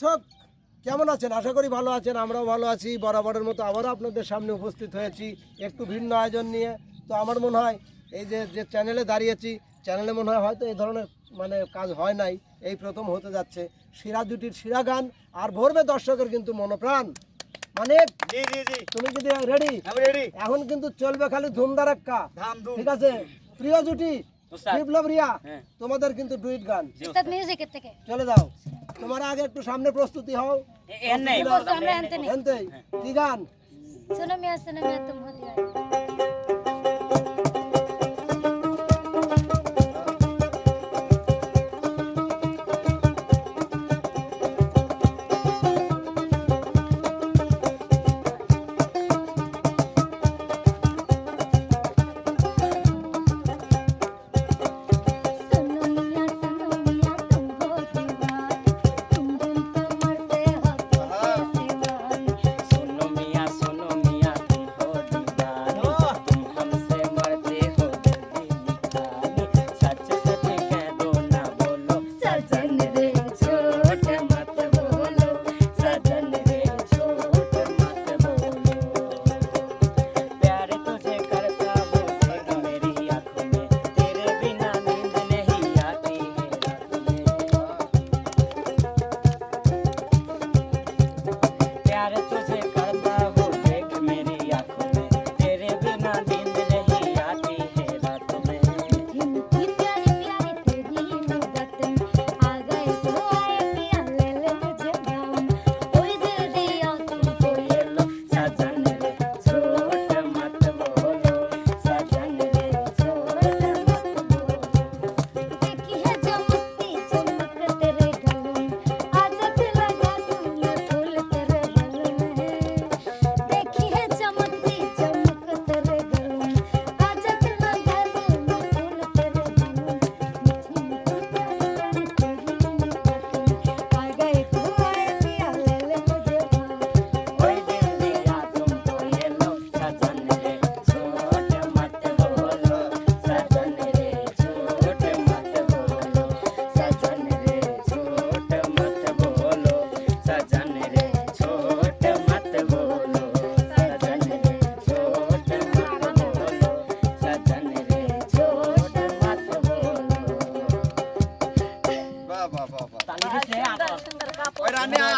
সব কেমন আছেন? আশা করি ভালো আছেন আমরাও ভালো আছি। বরাবরের মতো আবারও আপনাদের সামনে উপস্থিত হয়েছি একটু ভিন্ন আয়োজন নিয়ে। তো আমার মনে হয় এই যে যে চ্যানেলে দাঁড়িয়েছি চ্যানেলে মনে হয় হয়তো এই ধরনের মানে কাজ হয় নাই। এই প্রথম হতে যাচ্ছে। শিরা জুটির শিরা গান আর ভরবে দর্শকের কিন্তু মনপ্রাণ। মানে তুমি যদি রেডি এখন কিন্তু চলবে খালি ধুমধারাক্কা। ঠিক আছে? প্রিয় জুটি বিপ্লব রিয়া তোমাদের কিন্তু ডুইট গান। চলে যাও। তোমার আগে একটু সামনে প্রস্তুতি হও। ঠিক গান সুনমিয়া সুনমিয়া তুমি গান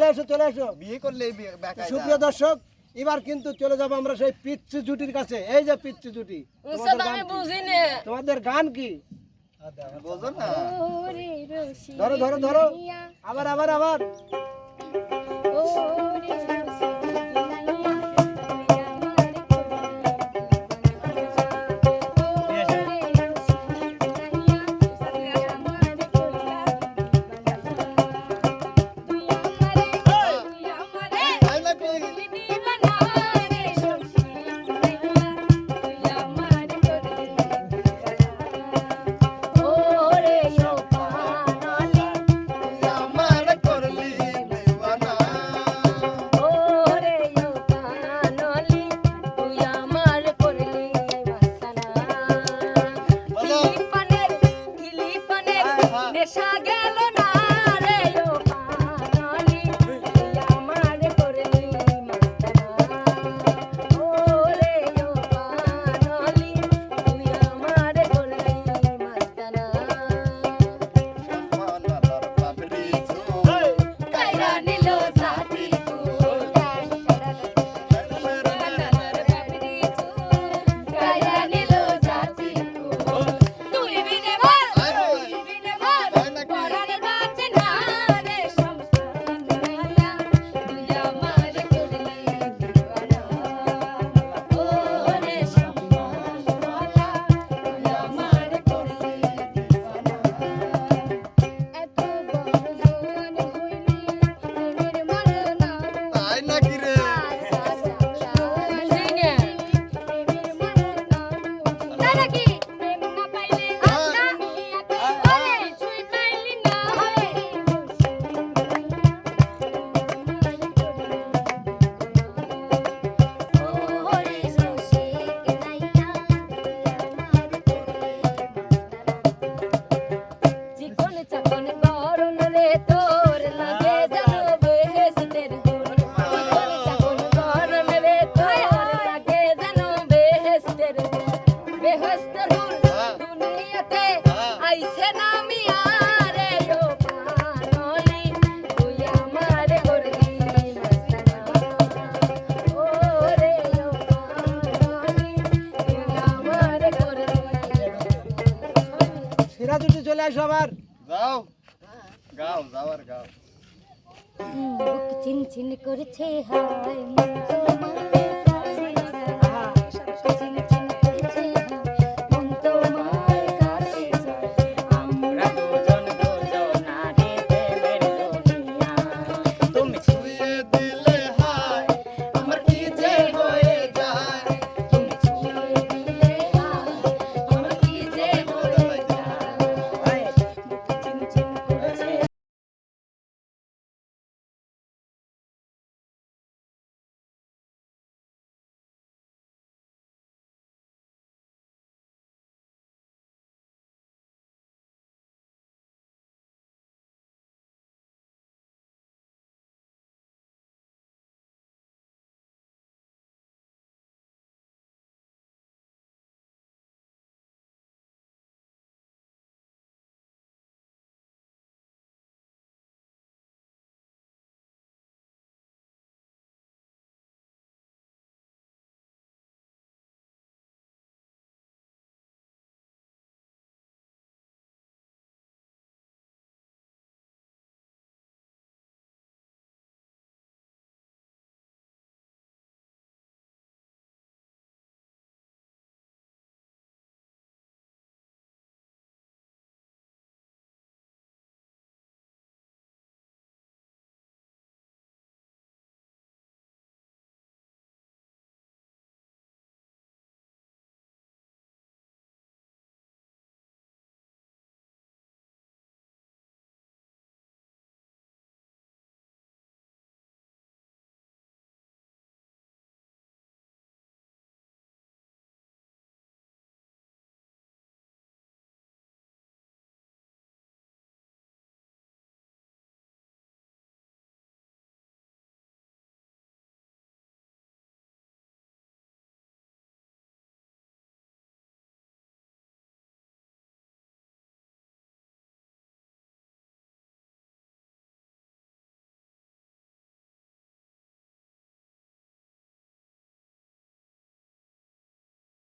চলে এসো চলে এসো। বিয়ে করলে সুপ্রিয় দর্শক এবার কিন্তু চলে যাব আমরা সেই পিচ্ছু জুটির কাছে। এই যে পিচ্ছু জুটি। তোমাদের গান কি? ধরো ধরো ধরো। আবার আবার আবার। নাকি ঘোড়া দুটো চলে আসো আবার। যাও। গাও যাও আর গাও। চিন চিন করেছে হায়